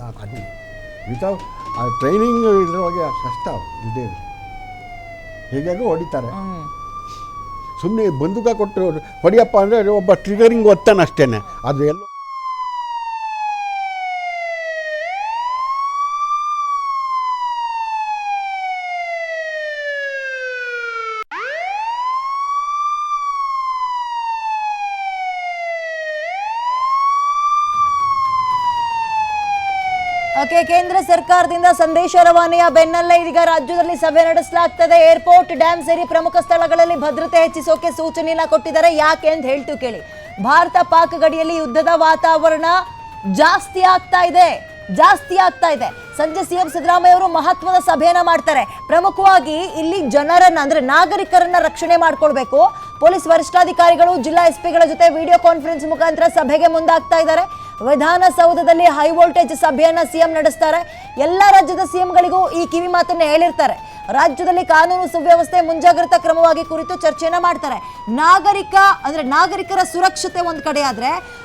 ಎಲ್ಲ ಅದು ವಿತೌಟ್ ಆ ಟ್ರೈನಿಂಗ್ ಇದ್ರೊಳಗೆ ಕಷ್ಟ ಇದೆ. ಹೇಗಾಗೂ ಹೊಡಿತಾರೆ. ಸುಮ್ಮನೆ ಬಂದೂಕ ಕೊಟ್ಟು ಹೊಡಿಯಪ್ಪ ಅಂದರೆ ಒಬ್ಬ ಟ್ರಿಗರಿಂಗ್ ಒತ್ತಾನಷ್ಟೇ ಅದು ಎಲ್ಲ ಓಕೆ ಕೇಂದ್ರ ಸರ್ಕಾರದಿಂದ ಸಂದೇಶ ರವಾನೆಯ ಬೆನ್ನಲ್ಲೇ ಇದೀಗ ರಾಜ್ಯದಲ್ಲಿ ಸಭೆ ನಡೆಸಲಾಗ್ತದೆ. ಏರ್ಪೋರ್ಟ್ ಡ್ಯಾಮ್ ಸೇರಿ ಪ್ರಮುಖ ಸ್ಥಳಗಳಲ್ಲಿ ಭದ್ರತೆ ಹೆಚ್ಚಿಸೋಕೆ ಸೂಚನೆಯನ್ನ ಕೊಟ್ಟಿದ್ದಾರೆ. ಯಾಕೆ ಅಂತ ಹೇಳ್ತು ಕೇಳಿ. ಭಾರತ ಪಾಕ್ ಗಡಿಯಲ್ಲಿ ಯುದ್ಧದ ವಾತಾವರಣ ಜಾಸ್ತಿ ಆಗ್ತಾ ಇದೆ. ಜಾಸ್ತಿ ಆಗ್ತಾ ಇದೆ. ಸಂಜೆ ಸಿಎಂ ಸಿದ್ದರಾಮಯ್ಯ ಅವರು ಮಹತ್ವದ ಸಭೆಯನ್ನ ಮಾಡ್ತಾರೆ. ಪ್ರಮುಖವಾಗಿ ಇಲ್ಲಿ ಜನರನ್ನ ಅಂದ್ರೆ ನಾಗರಿಕರನ್ನ ರಕ್ಷಣೆ ಮಾಡ್ಕೊಳ್ಬೇಕು. ಪೊಲೀಸ್ ವರಿಷ್ಠಾಧಿಕಾರಿಗಳು ಜಿಲ್ಲಾ ಎಸ್ ಪಿಗಳ ಜೊತೆ ವಿಡಿಯೋ ಕಾನ್ಫರೆನ್ಸ್ ಮುಖಾಂತರ ಸಭೆಗೆ ಮುಂದಾಗ್ತಾ ಇದ್ದಾರೆ. ವಿಧಾನಸೌಧದಲ್ಲಿ ಹೈ ವೋಲ್ಟೇಜ್ ಸಭೆಯನ್ನ ಸಿಎಂ ನಡೆಸ್ತಾರೆ. ಎಲ್ಲ ರಾಜ್ಯದ ಸಿಎಂಗಳಿಗೂ ಈ ಕಿವಿ ಮಾತನ್ನ ಹೇಳಿರ್ತಾರೆ. ರಾಜ್ಯದಲ್ಲಿ ಕಾನೂನು ಸುವ್ಯವಸ್ಥೆ ಮುಂಜಾಗ್ರತಾ ಕ್ರಮವಾಗಿ ಕುರಿತು ಚರ್ಚೆಯನ್ನ ಮಾಡ್ತಾರೆ. ನಾಗರಿಕ, ಅಂದ್ರೆ ನಾಗರಿಕರ ಸುರಕ್ಷತೆ ಒಂದು ಕಡೆ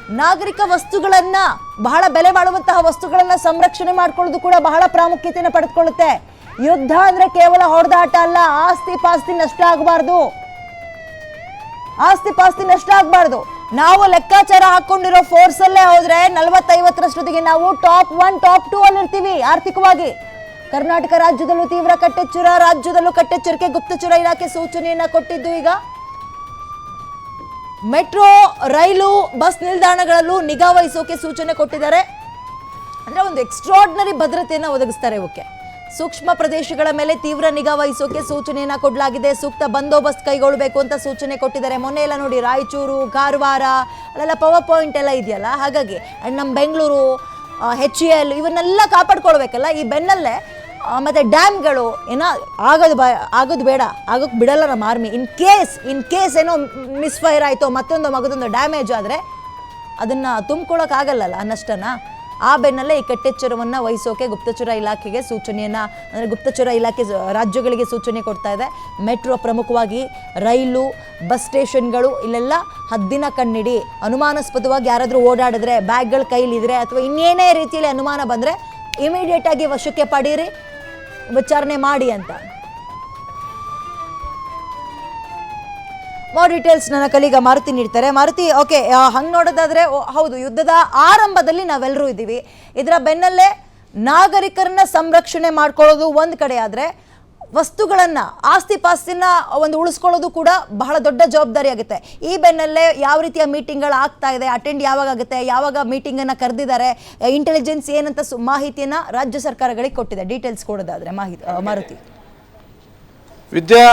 ನಾಗರಿಕ ವಸ್ತುಗಳನ್ನ ಬಹಳ ಬೆಲೆ ಬಾಳುವಂತಹ ವಸ್ತುಗಳನ್ನ ಸಂರಕ್ಷಣೆ ಮಾಡ್ಕೊಳ್ಳೋದು ಕೂಡ ಬಹಳ ಪ್ರಾಮುಖ್ಯತೆಯನ್ನು ಪಡೆದುಕೊಳ್ಳುತ್ತೆ. ಯುದ್ಧ ಅಂದ್ರೆ ಕೇವಲ ಹೊಡೆದಾಟ ಅಲ್ಲ, ಆಸ್ತಿ ಪಾಸ್ತಿ ನಷ್ಟ ಆಗಬಾರ್ದು. ಆಸ್ತಿ ಪಾಸ್ತಿ ನಷ್ಟ ಆಗಬಾರ್ದು. ನಾವು ಲೆಕ್ಕಾಚಾರ ಹಾಕೊಂಡಿರೋ ಫೋರ್ಸ್ ಅಲ್ಲೇ ಹೋದ್ರೆ ನಲವತ್ತೈವತ್ತರಷ್ಟೊತ್ತಿಗೆ ನಾವು ಟಾಪ್ ಒನ್ ಟಾಪ್ ಟೂ ಅಲ್ಲಿ ಇರ್ತೀವಿ ಆರ್ಥಿಕವಾಗಿ. ಕರ್ನಾಟಕ ರಾಜ್ಯದಲ್ಲೂ ತೀವ್ರ ಕಟ್ಟೆಚ್ಚರ, ರಾಜ್ಯದಲ್ಲೂ ಕಟ್ಟೆಚ್ಚರಿಕೆ, ಗುಪ್ತಚರ ಇಲಾಖೆ ಸೂಚನೆಯನ್ನ ಕೊಟ್ಟಿದ್ದು ಈಗ. ಮೆಟ್ರೋ, ರೈಲು, ಬಸ್ ನಿಲ್ದಾಣಗಳಲ್ಲೂ ನಿಗಾ ವಹಿಸೋಕೆ ಸೂಚನೆ ಕೊಟ್ಟಿದ್ದಾರೆ. ಅಂದ್ರೆ ಒಂದು ಎಕ್ಸ್ಟ್ರಾಡ್ನರಿ ಭದ್ರತೆಯನ್ನು ಒದಗಿಸ್ತಾರೆ ಇವಕ್ಕೆ ಸೂಕ್ಷ್ಮ ಪ್ರದೇಶಗಳ ಮೇಲೆ ತೀವ್ರ ನಿಗಾ ವಹಿಸೋಕೆ ಸೂಚನೆಯನ್ನ ಕೊಡಲಾಗಿದೆ. ಸೂಕ್ತ ಬಂದೋಬಸ್ತ್ ಕೈಗೊಳ್ಳಬೇಕು ಅಂತ ಸೂಚನೆ ಕೊಟ್ಟಿದ್ದಾರೆ. ಮೊನ್ನೆ ಎಲ್ಲ ನೋಡಿ, ರಾಯಚೂರು ಕಾರವಾರ ಅಲ್ಲೆಲ್ಲ ಪವರ್ ಪಾಯಿಂಟ್ ಎಲ್ಲ ಇದೆಯಲ್ಲ? ಹಾಗಾಗಿ ಆ್ಯಂಡ್ ನಮ್ಮ ಬೆಂಗಳೂರು ಹೆಚ್ ಇ ಎಲ್ ಇವನ್ನೆಲ್ಲ ಕಾಪಾಡ್ಕೊಳ್ಬೇಕಲ್ಲ? ಈ ಬೆನ್ನಲ್ಲೇ ಮತ್ತು ಮತ್ತೆ ಡ್ಯಾಮ್ಗಳು ಏನೋ ಆಗೋದು ಬ, ಆಗೋದು ಬೇಡ ಆಗೋಕ್ಕೆ ಬಿಡಲ್ಲ ನಮ್ಮ army in case in case ಏನೋ ಮಿಸ್ಫೈರ್ ಆಯಿತು, ಮತ್ತೊಂದು ಮಗದೊಂದು ಡ್ಯಾಮೇಜ್ ಆದರೆ ಅದನ್ನು ತುಂಬ್ಕೊಳ್ಳೋಕ್ಕಾಗಲ್ಲಲ್ಲ ಆ ನಷ್ಟನ ಆ ಬೆನ್ನಲ್ಲೇ ಈ ಕಟ್ಟೆಚ್ಚರವನ್ನು ವಹಿಸೋಕೆ ಗುಪ್ತಚರ ಇಲಾಖೆಗೆ ಸೂಚನೆಯನ್ನು, ಅಂದರೆ ಗುಪ್ತಚರ ಇಲಾಖೆ ರಾಜ್ಯಗಳಿಗೆ ಸೂಚನೆ ಕೊಡ್ತಾ ಇದೆ. ಮೆಟ್ರೋ ಪ್ರಮುಖವಾಗಿ ರೈಲು, ಬಸ್ ಸ್ಟೇಷನ್ಗಳು, ಇಲ್ಲೆಲ್ಲ ಹದ್ದಿನ ಕಣ್ಣಿಡಿ. ಅನುಮಾನಾಸ್ಪದವಾಗಿ ಯಾರಾದರೂ ಓಡಾಡಿದ್ರೆ, ಬ್ಯಾಗ್ಗಳು ಕೈಲಿದ್ರೆ ಅಥವಾ ಇನ್ನೇನೇ ರೀತಿಯಲ್ಲಿ ಅನುಮಾನ ಬಂದರೆ ಇಮಿಡಿಯೇಟಾಗಿ ವಶಕ್ಕೆ ಪಡೀರಿ, ವಿಚಾರಣೆ ಮಾಡಿ ಅಂತ. ಮೋರ್ ಡೀಟೇಲ್ಸ್ ನನ್ನ ಕಲೀಗ ಮಾರುತಿ ನೀಡ್ತಾರೆ. ಮಾರುತಿ ಓಕೆ ಹಂಗೆ ನೋಡೋದಾದ್ರೆ ಹೌದು, ಯುದ್ಧದ ಆರಂಭದಲ್ಲಿ ನಾವೆಲ್ಲರೂ ಇದ್ದೀವಿ. ಇದರ ಬೆನ್ನಲ್ಲೇ ನಾಗರಿಕರನ್ನ ಸಂರಕ್ಷಣೆ ಮಾಡ್ಕೊಳ್ಳೋದು ಒಂದು ಕಡೆ ಆದರೆ, ವಸ್ತುಗಳನ್ನು, ಆಸ್ತಿ ಪಾಸ್ತಿನ ಒಂದು ಉಳಿಸ್ಕೊಳ್ಳೋದು ಕೂಡ ಬಹಳ ದೊಡ್ಡ ಜವಾಬ್ದಾರಿ ಆಗುತ್ತೆ. ಈ ಬೆನ್ನಲ್ಲೇ ಯಾವ ರೀತಿಯ ಮೀಟಿಂಗ್ಗಳು ಆಗ್ತಾ ಇದೆ ಅಟೆಂಡ್ ಯಾವಾಗ ಆಗುತ್ತೆ, ಯಾವಾಗ ಮೀಟಿಂಗನ್ನು ಕರೆದಿದ್ದಾರೆ ಇಂಟೆಲಿಜೆನ್ಸ್ ಏನಂತ ಮಾಹಿತಿಯನ್ನು ರಾಜ್ಯ ಸರ್ಕಾರಗಳಿಗೆ ಕೊಟ್ಟಿದೆ. ಡೀಟೇಲ್ಸ್ ಕೊಡೋದಾದ್ರೆ ಮಾಹಿತಿ ಮಾರುತಿ. ವಿದ್ಯಾ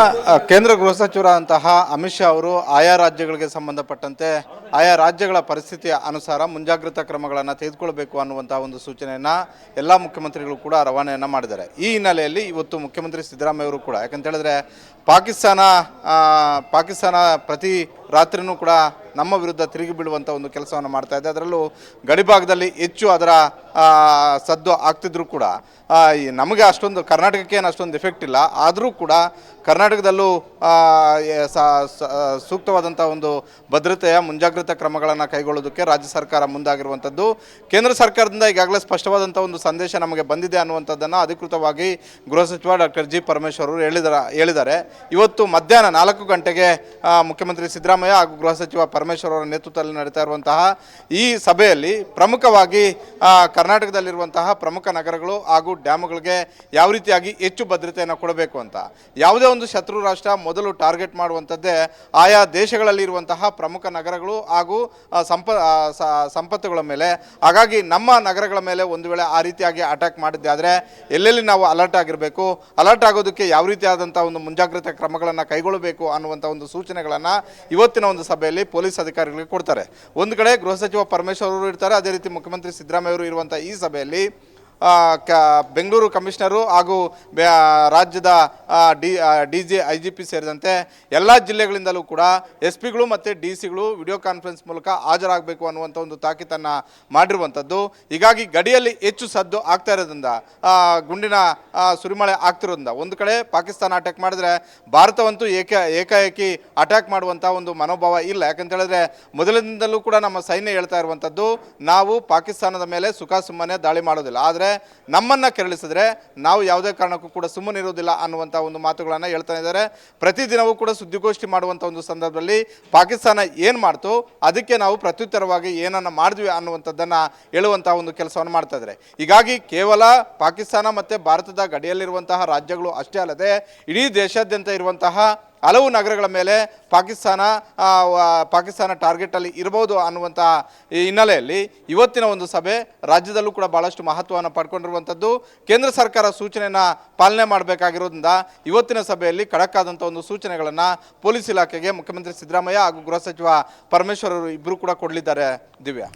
ಕೇಂದ್ರ ಗೃಹ ಸಚಿವರಾದಂತಹ ಅಮಿತ್ ಶಾ ಅವರು ಆಯಾ ರಾಜ್ಯಗಳಿಗೆ ಸಂಬಂಧಪಟ್ಟಂತೆ ಆಯಾ ರಾಜ್ಯಗಳ ಪರಿಸ್ಥಿತಿಯ ಅನುಸಾರ ಮುಂಜಾಗ್ರತಾ ಕ್ರಮಗಳನ್ನು ತೆಗೆದುಕೊಳ್ಬೇಕು ಅನ್ನುವಂತಹ ಒಂದು ಸೂಚನೆಯನ್ನು ಎಲ್ಲ ಮುಖ್ಯಮಂತ್ರಿಗಳು ಕೂಡ ರವಾನೆಯನ್ನು ಮಾಡಿದ್ದಾರೆ. ಈ ಹಿನ್ನೆಲೆಯಲ್ಲಿ ಇವತ್ತು ಮುಖ್ಯಮಂತ್ರಿ ಸಿದ್ದರಾಮಯ್ಯ ಅವರು ಕೂಡ, ಯಾಕಂತ ಹೇಳಿದ್ರೆ ಪಾಕಿಸ್ತಾನ ಪಾಕಿಸ್ತಾನ ಪ್ರತಿ ರಾತ್ರಿನೂ ಕೂಡ ನಮ್ಮ ವಿರುದ್ಧ ತಿರುಗಿ ಬೀಳುವಂಥ ಒಂದು ಕೆಲಸವನ್ನು ಮಾಡ್ತಾ ಇದೆ. ಅದರಲ್ಲೂ ಗಡಿಭಾಗದಲ್ಲಿ ಹೆಚ್ಚು ಅದರ ಸದ್ದು ಆಗ್ತಿದ್ರು ಕೂಡ ನಮಗೆ ಅಷ್ಟೊಂದು, ಕರ್ನಾಟಕಕ್ಕೆ ಏನು ಅಷ್ಟೊಂದು ಎಫೆಕ್ಟ್ ಇಲ್ಲ. ಆದರೂ ಕೂಡ ಕರ್ನಾಟಕದಲ್ಲೂ ಸೂಕ್ತವಾದಂಥ ಒಂದು ಭದ್ರತೆಯ ಮುಂಜಾಗ್ರತಾ ಕ್ರಮಗಳನ್ನು ಕೈಗೊಳ್ಳೋದಕ್ಕೆ ರಾಜ್ಯ ಸರ್ಕಾರ ಮುಂದಾಗಿರುವಂಥದ್ದು ಕೇಂದ್ರ ಸರ್ಕಾರದಿಂದ ಈಗಾಗಲೇ ಸ್ಪಷ್ಟವಾದಂಥ ಒಂದು ಸಂದೇಶ ನಮಗೆ ಬಂದಿದೆ ಅನ್ನುವಂಥದ್ದನ್ನು ಅಧಿಕೃತವಾಗಿ ಗೃಹ ಸಚಿವ ಡಾಕ್ಟರ್ ಜಿ ಪರಮೇಶ್ವರ್ ಅವರು ಹೇಳಿದಾರ, ಹೇಳಿದ್ದಾರೆ. ಇವತ್ತು ಮಧ್ಯಾಹ್ನ ನಾಲ್ಕು ಗಂಟೆಗೆ ಮುಖ್ಯಮಂತ್ರಿ ಸಿದ್ದರಾಮಯ್ಯ ಹಾಗೂ ಗೃಹ ಸಚಿವ ಪರಮೇಶ್ವರ್ ಅವರ ನೇತೃತ್ವದಲ್ಲಿ ನಡೀತಾ ಇರುವಂತಹ ಈ ಸಭೆಯಲ್ಲಿ ಪ್ರಮುಖವಾಗಿ ಕರ್ನಾಟಕದಲ್ಲಿರುವಂತಹ ಪ್ರಮುಖ ನಗರಗಳು ಹಾಗೂ ಡ್ಯಾಮ್ಗಳಿಗೆ ಯಾವ ರೀತಿಯಾಗಿ ಹೆಚ್ಚು ಭದ್ರತೆಯನ್ನು ಕೊಡಬೇಕು ಅಂತ. ಯಾವುದೇ ಒಂದು ಶತ್ರು ರಾಷ್ಟ್ರ ಮೊದಲು ಟಾರ್ಗೆಟ್ ಮಾಡುವಂಥದ್ದೇ ಆಯಾ ದೇಶಗಳಲ್ಲಿ ಇರುವಂತಹ ಪ್ರಮುಖ ನಗರಗಳು ಹಾಗೂ ಸಂಪ ಸಂಪತ್ತುಗಳ ಮೇಲೆ. ಹಾಗಾಗಿ ನಮ್ಮ ನಗರಗಳ ಮೇಲೆ ಒಂದು ವೇಳೆ ಆ ರೀತಿಯಾಗಿ ಅಟ್ಯಾಕ್ ಮಾಡಿದ್ದೆ ಆದರೆ ಎಲ್ಲೆಲ್ಲಿ ನಾವು ಅಲರ್ಟ್ ಆಗಿರಬೇಕು ಅಲರ್ಟ್ ಆಗೋದಕ್ಕೆ ಯಾವ ರೀತಿಯಾದಂಥ ಒಂದು ಮುಂಜಾಗ್ರತಾ ಕ್ರಮಗಳನ್ನು ಕೈಗೊಳ್ಳಬೇಕು ಅನ್ನುವಂಥ ಒಂದು ಸೂಚನೆಗಳನ್ನು ಇವತ್ತಿನ ಒಂದು ಸಭೆಯಲ್ಲಿ ಪೊಲೀಸ್ ಅಧಿಕಾರಿಗಳಿಗೆ ಕೊಡ್ತಾರೆ. ಒಂದು ಕಡೆ ಗೃಹ ಸಚಿವ ಪರಮೇಶ್ವರ್ ಅವರು ಇರ್ತಾರೆ, ಅದೇ ರೀತಿ ಮುಖ್ಯಮಂತ್ರಿ ಸಿದ್ದರಾಮಯ್ಯ ಅವರು ಇರುವಂಥ ಈ ಸಭೆಯಲ್ಲಿ ಕ, ಬೆಂಗಳೂರು ಕಮಿಷನರು ಹಾಗೂ ರಾಜ್ಯದ D D G I G P ಸೇರಿದಂತೆ ಎಲ್ಲ ಜಿಲ್ಲೆಗಳಿಂದಲೂ ಕೂಡ ಎಸ್ ಪಿಗಳು ಮತ್ತು ಡಿ ಸಿಗಳು ವಿಡಿಯೋ ಕಾನ್ಫರೆನ್ಸ್ ಮೂಲಕ ಹಾಜರಾಗಬೇಕು ಅನ್ನುವಂಥ ಒಂದು ತಾಕೀತನ್ನು ಮಾಡಿರುವಂಥದ್ದು. ಹೀಗಾಗಿ ಗಡಿಯಲ್ಲಿ ಹೆಚ್ಚು ಸದ್ದು ಆಗ್ತಾ ಇರೋದ್ರಿಂದ ಗುಂಡಿನ ಸುರಿಮಳೆ ಆಗ್ತಿರೋದ್ರಿಂದ ಒಂದು ಕಡೆ ಪಾಕಿಸ್ತಾನ ಅಟ್ಯಾಕ್ ಮಾಡಿದ್ರೆ ಭಾರತವಂತೂ ಏಕ, ಏಕಾಏಕಿ ಅಟ್ಯಾಕ್ ಮಾಡುವಂಥ ಒಂದು ಮನೋಭಾವ ಇಲ್ಲ. ಯಾಕಂತ ಹೇಳಿದ್ರೆ ಮೊದಲಿನಿಂದಲೂ ಕೂಡ ನಮ್ಮ ಸೈನ್ಯ ಹೇಳ್ತಾ ಇರುವಂಥದ್ದು, ನಾವು ಪಾಕಿಸ್ತಾನದ ಮೇಲೆ ಸುಖ ಸುಮ್ಮನೆ ದಾಳಿ ಮಾಡೋದಿಲ್ಲ. ಆದರೆ ನಮ್ಮನ್ನು ಕೆರಳಿಸಿದ್ರೆ ನಾವು ಯಾವುದೇ ಕಾರಣಕ್ಕೂ ಕೂಡ ಸುಮ್ಮನಿರೋದಿಲ್ಲ ಅನ್ನುವಂಥ ಒಂದು ಮಾತುಗಳನ್ನು ಹೇಳ್ತಾ ಇದ್ದಾರೆ. ಪ್ರತಿದಿನವೂ ಕೂಡ ಸುದ್ದಿಗೋಷ್ಠಿ ಮಾಡುವಂಥ ಒಂದು ಸಂದರ್ಭದಲ್ಲಿ ಪಾಕಿಸ್ತಾನ ಏನು ಮಾಡ್ತು, ಅದಕ್ಕೆ ನಾವು ಪ್ರತ್ಯುತ್ತರವಾಗಿ ಏನನ್ನು ಮಾಡಿದ್ವಿ ಅನ್ನುವಂಥದ್ದನ್ನು ಹೇಳುವಂಥ ಒಂದು ಕೆಲಸವನ್ನು ಮಾಡ್ತಾ ಇದ್ದಾರೆ. ಹೀಗಾಗಿ ಕೇವಲ ಪಾಕಿಸ್ತಾನ ಮತ್ತು ಭಾರತದ ಗಡಿಯಲ್ಲಿರುವಂತಹ ರಾಜ್ಯಗಳು ಅಷ್ಟೇ ಅಲ್ಲದೆ, ಇಡೀ ದೇಶಾದ್ಯಂತ ಇರುವಂತಹ ಹಲವು ನಗರಗಳ ಮೇಲೆ ಪಾಕಿಸ್ತಾನ ಪಾಕಿಸ್ತಾನ ಟಾರ್ಗೆಟಲ್ಲಿ ಇರಬಹುದು ಅನ್ನುವಂಥ ಹಿನ್ನೆಲೆಯಲ್ಲಿ ಇವತ್ತಿನ ಒಂದು ಸಭೆ ರಾಜ್ಯದಲ್ಲೂ ಕೂಡ ಭಾಳಷ್ಟು ಮಹತ್ವವನ್ನು ಪಡ್ಕೊಂಡಿರುವಂಥದ್ದು. ಕೇಂದ್ರ ಸರ್ಕಾರ ಸೂಚನೆಯನ್ನು ಪಾಲನೆ ಮಾಡಬೇಕಾಗಿರೋದ್ರಿಂದ ಇವತ್ತಿನ ಸಭೆಯಲ್ಲಿ ಖಡಕ್ಕಾದಂಥ ಒಂದು ಸೂಚನೆಗಳನ್ನು ಪೊಲೀಸ್ ಇಲಾಖೆಗೆ ಮುಖ್ಯಮಂತ್ರಿ ಸಿದ್ದರಾಮಯ್ಯ ಹಾಗೂ ಗೃಹ ಸಚಿವ ಪರಮೇಶ್ವರ್ ಅವರು ಇಬ್ಬರು ಕೂಡ ಕೊಡಲಿದ್ದಾರೆ. ದಿವ್ಯಾ.